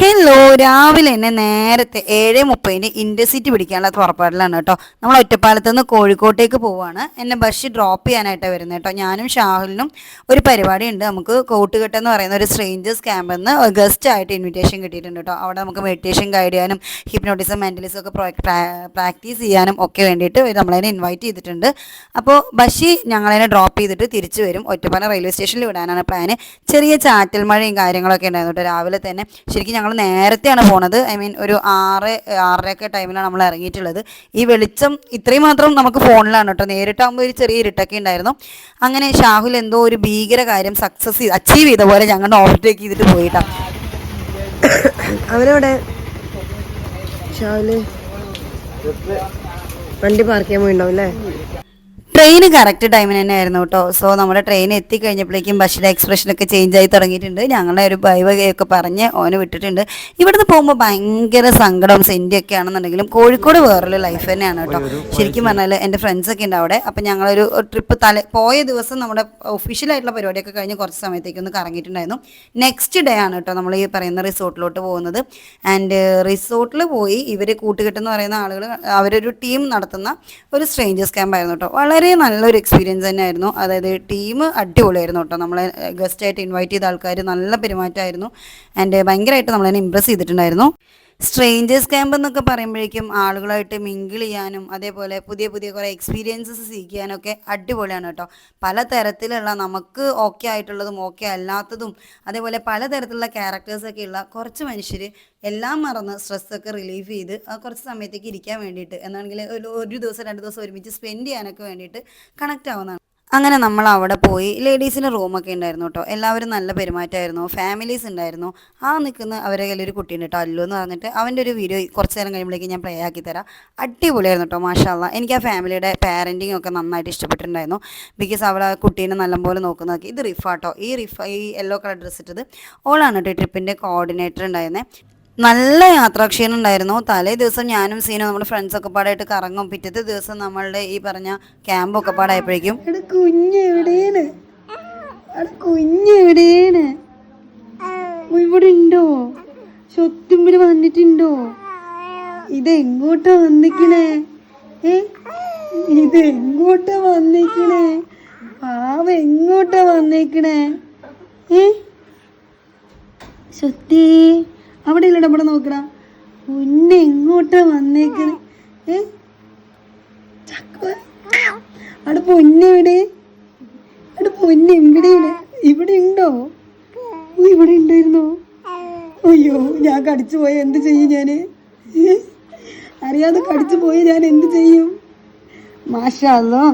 Hello രാവിലെ തന്നെ നേരത്തെ ഏഴ് മുപ്പതിന് ഇൻഡർസിറ്റി പിടിക്കാനുള്ള പുറപ്പാടിലാണ് കേട്ടോ. നമ്മൾ ഒറ്റപ്പാലത്ത് നിന്ന് കോഴിക്കോട്ടേക്ക് പോവുകയാണ് എന്നെ ബസ് ഡ്രോപ്പ് ചെയ്യാനായിട്ട് വരുന്നത് കേട്ടോ. ഞാനും ഷാഹുലിനും ഒരു പരിപാടി ഉണ്ട് നമുക്ക് കോട്ടുകെട്ട് എന്ന് പറയുന്ന ഒരു സ്ട്രേഞ്ചേഴ്സ് ക്യാമ്പിൽ നിന്ന് ഗസ്റ്റ് ആയിട്ട് ഇൻവിറ്റേഷൻ കിട്ടിയിട്ടുണ്ട് കേട്ടോ. അവിടെ നമുക്ക് മെഡിറ്റേഷൻ ഗൈഡ് ചെയ്യാനും ഹിപ്നോട്ടിസം മെന്റലിസം ഒക്കെ പ്രാക്ടീസ് ചെയ്യാനും ഒക്കെ വേണ്ടിയിട്ട് നമ്മളതിനെ ഇൻവൈറ്റ് ചെയ്തിട്ടുണ്ട്. അപ്പോൾ ബഷി ഞങ്ങളതിനെ ഡ്രോപ്പ് ചെയ്തിട്ട് തിരിച്ചു വരും. ഒറ്റപ്പാലം റെയിൽവേ സ്റ്റേഷനിൽ വിടാനാണ് പ്ലാന് ചെറിയ ചാറ്റൽ മഴയും കാര്യങ്ങളൊക്കെ ഉണ്ടായിരുന്നു കേട്ടോ രാവിലെ തന്നെ. ശരിക്കും ഞങ്ങൾ നേരത്തെയാണ് പോണത്. ഐ മീൻ ഒരു ആറ് ആറരയൊക്കെ ടൈമിലാണ് നമ്മൾ ഇറങ്ങിയിട്ടുള്ളത്. ഈ വെളിച്ചം ഇത്രയും മാത്രം നമുക്ക് ഫോണിലാണ് കേട്ടോ. നേരിട്ടാകുമ്പോൾ ഒരു ചെറിയ ഇരുട്ടൊക്കെ ഉണ്ടായിരുന്നു. അങ്ങനെ ഷാഹുൽ എന്തോ ഒരു ഭീകര കാര്യം സക്സസ് ചെയ്ത് അച്ചീവ് ചെയ്ത പോലെ ഞങ്ങളുടെ ഓവർടേക്ക് ചെയ്തിട്ട് പോയിട്ടാ. അവരവിടെ? ഷാഹുൽ? വണ്ടി പാർക്ക് ചെയ്യാൻ പോയിണ്ടാവും അല്ലേ ട്രെയിൻ കറക്റ്റ് ടൈമിന് തന്നെ ആയിരുന്നു കേട്ടോ. സോ നമ്മുടെ ട്രെയിൻ എത്തിക്കഴിഞ്ഞപ്പോഴേക്കും ബസ്സിലെ എക്സ്പ്രഷനൊക്കെ ചേഞ്ച് ആയി തുടങ്ങിയിട്ടുണ്ട്. ഞങ്ങളെ ഒരു ഒക്കെ പറഞ്ഞ് ഓന് വിട്ടിട്ടുണ്ട്. ഇവിടുന്ന് പോകുമ്പോൾ ഭയങ്കര സങ്കടം സെന്റിയൊക്കെ ആണെന്നുണ്ടെങ്കിലും കോഴിക്കോട് വേറൊരു ലൈഫ് തന്നെയാണ് കേട്ടോ. ശരിക്കും പറഞ്ഞാൽ എന്റെ ഫ്രണ്ട്സൊക്കെ ഉണ്ട് അവിടെ. അപ്പം ഞങ്ങളൊരു ട്രിപ്പ് തല പോയ ദിവസം നമ്മുടെ ഒഫീഷ്യലായിട്ടുള്ള പരിപാടിയൊക്കെ കഴിഞ്ഞ് കുറച്ച് സമയത്തേക്ക് ഒന്ന് കറങ്ങിയിട്ടുണ്ടായിരുന്നു. നെക്സ്റ്റ് ഡേ ആണ് കേട്ടോ നമ്മൾ ഈ പറയുന്ന റിസോർട്ടിലോട്ട് പോകുന്നത്. ആൻഡ് റിസോർട്ടിൽ പോയി ഇവർ കൂട്ടുകെട്ടെന്ന് പറയുന്ന ആളുകൾ അവരൊരു ടീം നടത്തുന്ന ഒരു സ്ട്രേഞ്ചേഴ്സ് ക്യാമ്പായിരുന്നു കേട്ടോ. വളരെ നല്ലൊരു എക്സ്പീരിയൻസ് തന്നെയായിരുന്നു. അതായത് ടീം അടിപൊളിയായിരുന്നു കേട്ടോ. നമ്മളെ ഗസ്റ്റായിട്ട് ഇൻവൈറ്റ് ചെയ്ത ആൾക്കാർ നല്ല പെരുമാറ്റമായിരുന്നു. ആൻഡ് ഭയങ്കരമായിട്ട് നമ്മളതിനെ ഇമ്പ്രസ് ചെയ്തിട്ടുണ്ടായിരുന്നു. സ്ട്രേഞ്ചേഴ്സ് ക്യാമ്പ് എന്നൊക്കെ പറയുമ്പോഴേക്കും ആളുകളായിട്ട് മിങ്കിൾ ചെയ്യാനും അതേപോലെ പുതിയ പുതിയ കുറേ എക്സ്പീരിയൻസസ് സീക്കാനൊക്കെ അടിപൊളിയാണ് കേട്ടോ. പലതരത്തിലുള്ള നമുക്ക് ഓക്കെ ആയിട്ടുള്ളതും ഓക്കെ അല്ലാത്തതും അതേപോലെ പലതരത്തിലുള്ള ക്യാരക്ടേഴ്സൊക്കെ ഉള്ള കുറച്ച് മനുഷ്യർ എല്ലാം മറന്ന് സ്ട്രെസ്സൊക്കെ റിലീഫ് ചെയ്ത് കുറച്ച് സമയത്തേക്ക് ഇരിക്കാൻ വേണ്ടിയിട്ട് എന്നാണെങ്കിൽ ഒരു ഒരു ദിവസം രണ്ട് ദിവസം ഒരുമിച്ച് സ്പെൻഡ് ചെയ്യാനൊക്കെ വേണ്ടിയിട്ട് കണക്റ്റ് ആവുന്നതാണ്. അങ്ങനെ നമ്മൾ അവിടെ പോയി. ലേഡീസിന് റൂമൊക്കെ ഉണ്ടായിരുന്നു കേട്ടോ. എല്ലാവരും നല്ല പെരുമാറ്റമായിരുന്നു. ഫാമിലീസ് ഉണ്ടായിരുന്നു. ആ നിൽക്കുന്ന അവരെ കയ്യിൽ ഒരു കുട്ടീന്റെ കേട്ടോ അല്ലു എന്ന് പറഞ്ഞിട്ട്. അവന്റെ ഒരു വീഡിയോ കുറച്ച് നേരം കഴിയുമ്പോഴേക്കും ഞാൻ പ്ലേ ആക്കി തരാം. അടിപൊളിയായിരുന്നു കേട്ടോ മാഷാല്ല എനിക്ക് ആ ഫാമിലിയുടെ പാരന്റിങ് ഒക്കെ നന്നായിട്ട് ഇഷ്ടപ്പെട്ടിട്ടുണ്ടായിരുന്നു. ബിക്കോസ് അവൾ ആ കുട്ടീനെ നല്ലപോലെ നോക്കുന്നതൊക്കെ. ഇത് റിഫ കേട്ടോ. ഈ റിഫ ഈ യെല്ലോ കളർ ഡ്രസ്സ് ഇട്ടത്. ഓളാണ് കേട്ടോ ട്രിപ്പിന്റെ കോർഡിനേറ്റർ ഉണ്ടായിരുന്നത് നല്ല യാത്രാക്ഷീണം ഉണ്ടായിരുന്നു തലേ ദിവസം ഞാനും സീനും നമ്മുടെ ഫ്രണ്ട്സ് ഒക്കെ പാടായിട്ട് കറങ്ങും. പിറ്റത്തെ ദിവസം നമ്മളുടെ ഈ പറഞ്ഞ ക്യാമ്പ് ഒക്കെ പാടായപ്പോഴേക്കും കുഞ്ഞ് എവിടെയാണ്? കുഞ്ഞ് എവിടെയാണ്? ഇവിടെ ഉണ്ടോ സ്വത്തുമ്പിൽ വന്നിട്ടുണ്ടോ? ഇതെങ്ങോട്ടാ വന്നിക്കണേ? ഏ? ഇത് എങ്ങോട്ടാ വന്നിക്കണേ? പാവ എങ്ങോട്ടാ വന്നേക്കണേ? ഏ? സ്വത്തി അവിടെ ഇല്ലടാ ഇവിടെ നോക്കടാ കുഞ്ഞ് എങ്ങോട്ടാ വന്നേക്കണേ. ഏ? അവിടെ പൊന്നെവിടെ അവിടെ പൊന്നെ എവിടെയാണ് ഇവിടെ ഉണ്ടോ? ഓ ഇവിടെ ഉണ്ടായിരുന്നോ? അയ്യോ ഞാൻ കടിച്ചു പോയ എന്ത് ചെയ്യും ഞാൻ? അറിയാതെ കടിച്ചു പോയി ഞാൻ എന്ത് ചെയ്യും? മാഷാല്ലോ.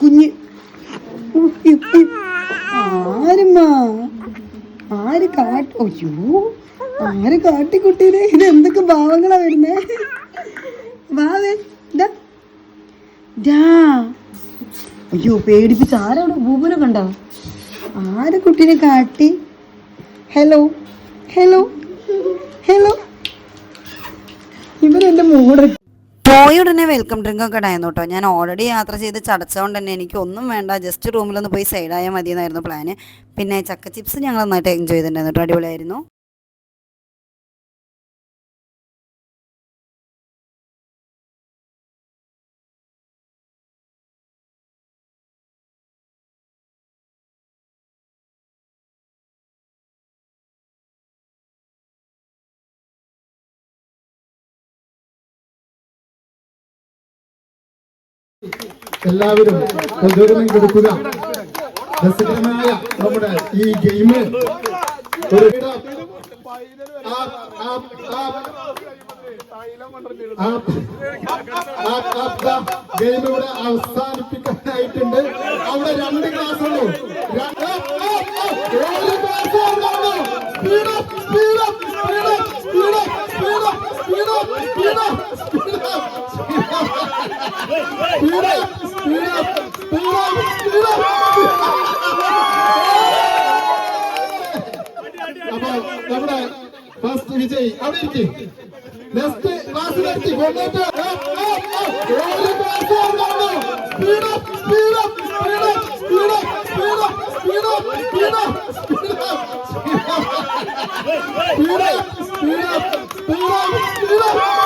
കുഞ്ഞ്. ആരുമ്മാ? ആര് കാട്ടി അയ്യോ ആര് കാട്ടിക്കുട്ടീനെ ഇത് എന്തൊക്കെ ഭാവങ്ങളാ വരുന്നേ? വാവേ. അയ്യോ പേടിപ്പിച്ച് ആരവിടെ ഭൂപനെ കണ്ടോ? ആര് കുട്ടീനെ കാട്ടി? Hello hello hello. ഇവരെന്റെ മോടെ പോയ ഉടനെ വെൽക്കം ഡ്രിങ്ക് ഒക്കെ ഉണ്ടായിരുന്നു കേട്ടോ ഞാൻ ഓൾറെഡി യാത്ര ചെയ്ത് ചടച്ചതുകൊണ്ട് തന്നെ എനിക്ക് ഒന്നും വേണ്ട. ജസ്റ്റ് റൂമിലൊന്ന് പോയി സൈഡായാൽ മതി എന്നായിരുന്നു പ്ലാന് പിന്നെ ചക്ക ചിപ്സ് ഞങ്ങൾ നന്നായിട്ട് എൻജോയ് ചെയ്തിട്ടുണ്ടായിരുന്നു. കേട്ടോ അടിപൊളിയായിരുന്നു. എല്ലാവരും പ്രചോദനം കൊടുക്കുക. രസകരമായ നമ്മുടെ ഈ ഗെയിം ഒരു ഗെയിം ഇവിടെ അവസാനിപ്പിക്കാനായിട്ടുണ്ട്. അവിടെ രണ്ട് ക്ലാസ് ഉള്ളൂ. അപ്പൊ നമ്മുടെ ഫസ്റ്റ് വിജയ് അവിടെ ഇരിക്കും നെക്സ്റ്റ് ക്ലാസ്സിലെത്തി കൊണ്ടിട്ട് ഒരു class speed up speed up speed up speed up speed up speed up,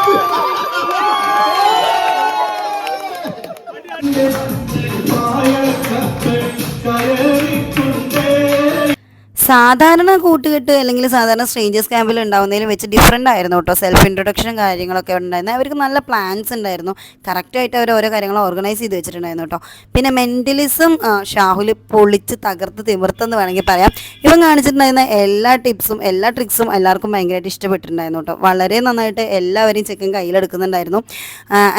സാധാരണ കൂട്ടുകെട്ട് അല്ലെങ്കിൽ സാധാരണ സ്ട്രേഞ്ചേഴ്സ് ക്യാമ്പിൽ ഉണ്ടാവുന്നതിലും വെച്ച് ഡിഫറെന്റ് ആയിരുന്നു കേട്ടോ. സെൽഫ് ഇൻട്രൊഡക്ഷനും കാര്യങ്ങളൊക്കെ ഉണ്ടായിരുന്നു. അവർക്ക് നല്ല പ്ലാൻസ് ഉണ്ടായിരുന്നു. കറക്റ്റായിട്ട് അവർ ഓരോ കാര്യങ്ങൾ ഓർഗനൈസ് ചെയ്ത് വെച്ചിട്ടുണ്ടായിരുന്നു കേട്ടോ. പിന്നെ മെന്റലിസം ഷാഹുൽ പൊളിച്ച് തകർത്ത് തിമിർത്തെന്ന് വേണമെങ്കിൽ പറയാം. ഇവൻ കാണിച്ചിട്ടുണ്ടായിരുന്ന എല്ലാ ടിപ്സും എല്ലാ ട്രിക്സും എല്ലാവർക്കും ഭയങ്കരമായിട്ട് ഇഷ്ടപ്പെട്ടിട്ടുണ്ടായിരുന്നു കേട്ടോ. വളരെ നന്നായിട്ട് എല്ലാവരെയും ചെക്കൻ കയ്യിലെടുക്കുന്നുണ്ടായിരുന്നു.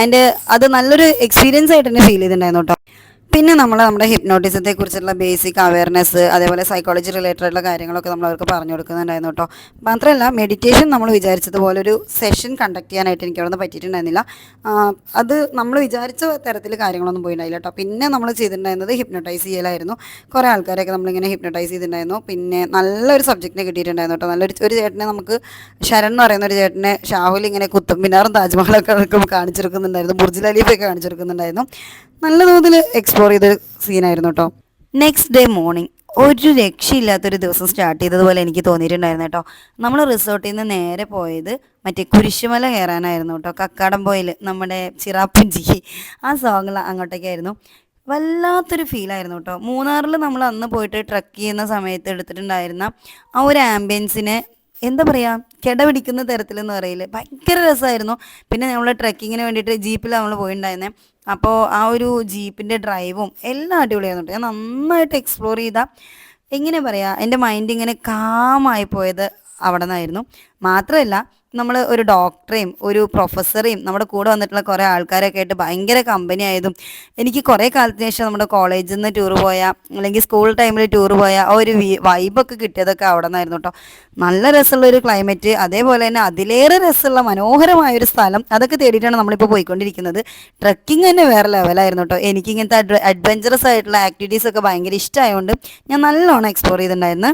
ആൻഡ് അത് നല്ലൊരു എക്സ്പീരിയൻസ് ആയിട്ട് തന്നെ ഫീൽ ചെയ്തിട്ടുണ്ടായിരുന്നു കേട്ടോ. പിന്നെ നമ്മൾ നമ്മുടെ ഹിപ്നോട്ടിസത്തെ കുറിച്ചുള്ള ബേസിക് അവയർനെസ് അതേപോലെ സൈക്കോളജി റിലേറ്റഡ് ആയിട്ടുള്ള കാര്യങ്ങളൊക്കെ നമ്മൾ അവർക്ക് പറഞ്ഞു കൊടുക്കുന്നുണ്ടായിരുന്നു കേട്ടോ. മാത്രമല്ല മെഡിറ്റേഷൻ നമ്മൾ വിചാരിച്ചതുപോലെ ഒരു സെഷൻ കണ്ടക്ട് ചെയ്യാനായിട്ട് എനിക്ക് അവിടെ പറ്റിയിട്ടുണ്ടായിരുന്നില്ല. അത് നമ്മൾ വിചാരിച്ച തരത്തിൽ കാര്യങ്ങളൊന്നും പോയിട്ടുണ്ടായില്ല കേട്ടോ. പിന്നെ നമ്മൾ ചെയ്തിട്ടുണ്ടായിരുന്നത് ഹിപ്നോട്ടൈസ് ചെയ്യലായിരുന്നു. കുറേ ആൾക്കാരെയൊക്കെ നമ്മളിങ്ങനെ ഹിപ്നോട്ടൈസ് ചെയ്തിട്ടുണ്ടായിരുന്നു. പിന്നെ നല്ലൊരു സബ്ജക്റ്റിനെ കിട്ടിയിട്ടുണ്ടായിരുന്നു കേട്ടോ. നല്ലൊരു ഒരു ചേട്ടനെ നമുക്ക് ശരൺ എന്ന് പറയുന്ന ഒരു ചേട്ടനെ ഷാഹുൽ ഇങ്ങനെ കുത്തും മിനാറും താജ്മഹലൊക്കെ കാണിച്ചെടുക്കുന്നുണ്ടായിരുന്നു. ബുർജ് ഖലീഫയൊക്കെ കാണിച്ചെടുക്കുന്നുണ്ടായിരുന്നു. നല്ല തോതിൽ എക്സ്പ്ലോർ ചെയ്തൊരു സീനായിരുന്നു കേട്ടോ നെക്സ്റ്റ് ഡേ മോർണിംഗ് ഒരു രക്ഷയില്ലാത്തൊരു ദിവസം സ്റ്റാർട്ട് ചെയ്തതുപോലെ എനിക്ക് തോന്നിയിട്ടുണ്ടായിരുന്നു കേട്ടോ നമ്മൾ റിസോർട്ടിൽ നിന്ന് നേരെ പോയത് മറ്റേ കുരിശുമല കയറാനായിരുന്നു കേട്ടോ കക്കാടംപോയിൽ നമ്മുടെ ചിറാപ്പുഞ്ചി. ആ സോങ്ങിൽ അങ്ങോട്ടേക്കായിരുന്നു. വല്ലാത്തൊരു ഫീലായിരുന്നു കേട്ടോ മൂന്നാറിൽ നമ്മൾ അന്ന് പോയിട്ട് ട്രക്ക് ചെയ്യുന്ന സമയത്ത് എടുത്തിട്ടുണ്ടായിരുന്ന ആ ഒരു ആംബിയൻസിനെ എന്താ പറയുക കിടപിടിക്കുന്ന തരത്തിലെന്ന് പറയില്ലേ ഭയങ്കര രസമായിരുന്നു പിന്നെ നമ്മൾ ട്രക്കിങ്ങിന് വേണ്ടിയിട്ട് ജീപ്പിൽ നമ്മൾ പോയിണ്ടായിരുന്നേ. അപ്പോൾ ആ ഒരു ജീപ്പിന്റെ ഡ്രൈവും എല്ലാം അടിപൊളിയായിരുന്നു ഞാൻ നന്നായിട്ട് എക്സ്പ്ലോർ ചെയ്ത. എങ്ങനെ പറയാ എന്റെ മൈൻഡ് ഇങ്ങനെ കാമായി പോയത്. അവിടെ നിന്നായിരുന്നു മാത്രമല്ല നമ്മൾ ഒരു ഡോക്ടറെയും ഒരു പ്രൊഫസറെയും നമ്മുടെ കൂടെ വന്നിട്ടുള്ള കുറേ ആൾക്കാരൊക്കെ ആയിട്ട് ഭയങ്കര കമ്പനി ആയതും എനിക്ക് കുറേ കാലത്തിന് ശേഷം നമ്മുടെ കോളേജിൽ നിന്ന് ടൂർ പോയ അല്ലെങ്കിൽ സ്കൂൾ ടൈമിൽ ടൂർ പോയ ആ ഒരു വൈബൊക്കെ കിട്ടിയതൊക്കെ അവിടെ നിന്നായിരുന്നു കേട്ടോ നല്ല രസമുള്ള ഒരു ക്ലൈമറ്റ് അതേപോലെ തന്നെ അതിലേറെ രസമുള്ള മനോഹരമായ ഒരു സ്ഥലം അതൊക്കെ തേടിയിട്ടാണ് നമ്മളിപ്പോൾ പോയിക്കൊണ്ടിരിക്കുന്നത്. ട്രക്കിംഗ് തന്നെ വേറെ ലെവലായിരുന്നു കേട്ടോ എനിക്ക് ഇങ്ങനത്തെ അഡ്വഞ്ചറസ് ആയിട്ടുള്ള ആക്ടിവിറ്റീസ് ഒക്കെ ഭയങ്കര ഇഷ്ടമായതുകൊണ്ട് ഞാൻ നല്ലോണം എക്സ്പ്ലോർ ചെയ്തിട്ടുണ്ടായിരുന്നു.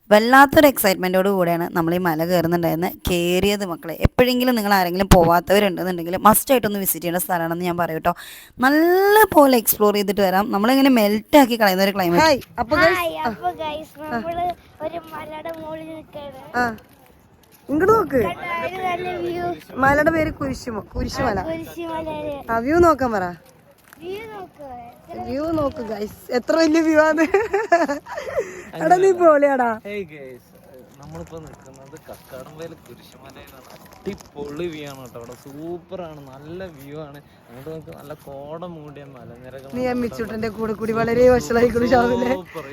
വല്ലാത്തൊരു എക്സൈറ്റ്മെന്റോട് കൂടെയാണ് നമ്മൾ ഈ മല കയറുന്നുണ്ടായിരുന്നത് കയറിയത് മക്കളെ എപ്പോഴെങ്കിലും നിങ്ങൾ ആരെങ്കിലും പോവാത്തവരുണ്ടെന്നുണ്ടെങ്കിൽ മസ്റ്റായിട്ടൊന്ന് വിസിറ്റ് ചെയ്യേണ്ട സ്ഥലമാണെന്ന് ഞാൻ പറയും കേട്ടോ. നല്ല പോലെ എക്സ്പ്ലോർ ചെയ്തിട്ട് വരാം. നമ്മളിങ്ങനെ മെൽറ്റ് ആക്കി കളയുന്ന ഒരു ക്ലൈമറ്റ് ഇങ്ങോട്ട് നോക്ക്. നല്ല വ്യൂ മലയുടെ പേര് കുരിശുമ കുരിശുമല. ആ വ്യൂ നോക്കാൻ പറ. വ്യൂ നോക്ക് ഗൈസ് എത്ര വലിയ വ്യൂ ആണ്. എടാ നീ പോളിയാടാ നമ്മളിപ്പോ നിൽക്കുന്നത് കുരിശുമലയിലാണ്. അടിപൊളി വ്യൂ ആണ് കേട്ടോ. അവിടെ ആണ് നല്ല വ്യൂ ആണ്. അങ്ങോട്ട് നമുക്ക് നല്ല കോട മൂടിയ മലനിരകൾ നീ അമ്മിച്ചുട്ടന്റെ കൂടെ കൂടി വളരെ ഷാവിലെ super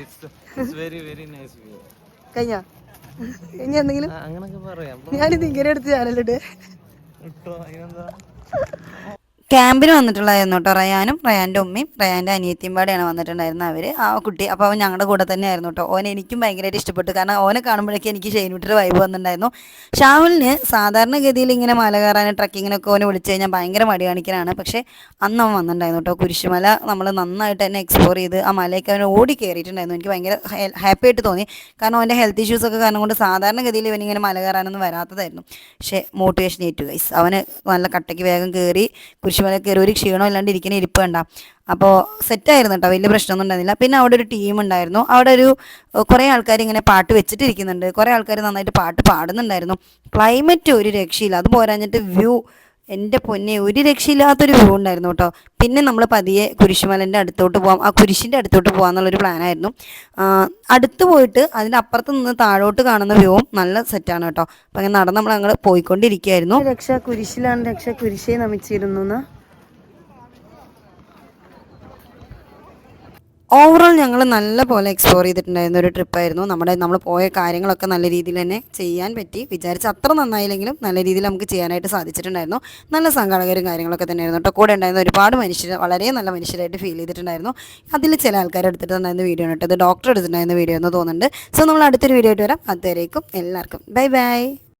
very very nice view കഴിഞ്ഞ? ഇനി എന്തെങ്കിലും? അങ്ങനൊക്കെ പറയാം. ഞാനിത് ഇങ്ങനെ എടുത്ത് ചാനലിട്ട് അതിനെന്താ? ക്യാമ്പിന് വന്നിട്ടുള്ളതായിരുന്നു കേട്ടോ റയാനും റയാന്റെ ഉമ്മയും റയാന്റെ അനിയത്തിയും പാടെയാണ് വന്നിട്ടുണ്ടായിരുന്നത് അവർ ആ കുട്ടി അപ്പോൾ അവൻ ഞങ്ങളുടെ കൂടെ തന്നെയായിരുന്നു കേട്ടോ ഓൻ എനിക്കും ഭയങ്കരമായിട്ട് ഇഷ്ടപ്പെട്ടു. കാരണം ഓനെ കാണുമ്പോഴേക്കും എനിക്ക് ഷെയിനുട്ടൊരു വൈബ് വന്നിട്ടുണ്ടായിരുന്നു. ഷാഹുലിന് സാധാരണഗതിയിൽ ഇങ്ങനെ മല കയറാനും ട്രക്കിങ്ങിനൊക്കെ ഓനെ വിളിച്ചു കഴിഞ്ഞാൽ ഭയങ്കര മടി കാണിക്കാനാണ് പക്ഷേ അന്ന് അവൻ വന്നിട്ടുണ്ടായിരുന്നു കേട്ടോ കുരിശുമല നമ്മൾ നന്നായിട്ട് തന്നെ എക്സ്പ്ലോർ ചെയ്ത് ആ മലയൊക്കെ അവൻ ഓടി കയറിയിട്ടുണ്ടായിരുന്നു എനിക്ക് ഭയങ്കര ഹാപ്പി ആയിട്ട് തോന്നി. കാരണം അവന്റെ ഹെൽത്ത് ഇഷ്യൂസ് ഒക്കെ കാരണം കൊണ്ട് സാധാരണഗതിയിൽ ഇവനിങ്ങനെ മല കയറാനൊന്നും വരാത്തതായിരുന്നു. പക്ഷേ മോട്ടിവേഷൻ ഏറ്റു ഗൈസ് അവന് നല്ല കട്ടയ്ക്ക് വേഗം കയറി കുരിശുമല കയറി ഒരു ക്ഷീണം ഇല്ലാണ്ട് ഇരിക്കുന്ന ഇരിപ്പ് കണ്ട. അപ്പോൾ സെറ്റായിരുന്നു കേട്ടോ വലിയ പ്രശ്നമൊന്നും ഉണ്ടായിരുന്നില്ല. പിന്നെ അവിടെ ഒരു ടീം ഉണ്ടായിരുന്നു. അവിടെ ഒരു കുറേ ആൾക്കാർ ഇങ്ങനെ പാട്ട് വെച്ചിട്ടിരിക്കുന്നുണ്ട്. കുറേ ആൾക്കാർ നന്നായിട്ട് പാട്ട് പാടുന്നുണ്ടായിരുന്നു. ക്ലൈമറ്റ് ഒരു രക്ഷയില്ല. അത് പോരാഞ്ഞിട്ട് വ്യൂ എന്റെ പൊന്നെ ഒരു രക്ഷയില്ലാത്തൊരു വ്യൂ ഉണ്ടായിരുന്നു കേട്ടോ. പിന്നെ നമ്മൾ പതിയെ കുരിശുമലന്റെ അടുത്തോട്ട് പോകാം ആ കുരിശിന്റെ അടുത്തോട്ട് പോകാമെന്നുള്ളൊരു പ്ലാനായിരുന്നു അടുത്ത് പോയിട്ട് അതിന്റെ അപ്പുറത്ത് നിന്ന് താഴോട്ട് കാണുന്ന വ്യൂവും നല്ല സെറ്റാണ് കേട്ടോ. അപ്പം അങ്ങനെ നടന്ന് നമ്മൾ അങ്ങോട്ട് പോയിക്കൊണ്ടിരിക്കുകയായിരുന്നു രക്ഷ കുരിശിലാണ് രക്ഷ കുരിശേ നമിച്ചിരുന്നു ഓവറോൾ ഞങ്ങൾ നല്ല പോലെ എക്സ്പ്ലോർ ചെയ്തിട്ടുണ്ടായിരുന്ന ഒരു ട്രിപ്പായിരുന്നു നമ്മുടെ നമ്മൾ പോയ കാര്യങ്ങളൊക്കെ നല്ല രീതിയിൽ തന്നെ ചെയ്യാൻ പറ്റി. വിചാരിച്ച അത്ര നന്നായില്ലെങ്കിലും നല്ല രീതിയിൽ നമുക്ക് ചെയ്യാനായിട്ട് സാധിച്ചിട്ടുണ്ടായിരുന്നു. നല്ല സംഘാടകരും കാര്യങ്ങളൊക്കെ തന്നെയായിരുന്നു കേട്ടോ. കൂടെ ഉണ്ടായിരുന്ന ഒരുപാട് മനുഷ്യർ വളരെ നല്ല മനുഷ്യരായിട്ട് ഫീൽ ചെയ്തിട്ടുണ്ടായിരുന്നു. അതിൽ ചില ആൾക്കാർ എടുത്തിട്ടുണ്ടായിരുന്ന വീഡിയോ ആണ് കേട്ടോ. ഇത് ഡോക്ടർ എടുത്തിട്ടുണ്ടായിരുന്ന വീഡിയോ എന്ന് തോന്നുന്നുണ്ട്. സോ നമ്മൾ അടുത്തൊരു വീഡിയോ ആയിട്ട് വരാം. അതുവരേക്കും എല്ലാവർക്കും. Bye bye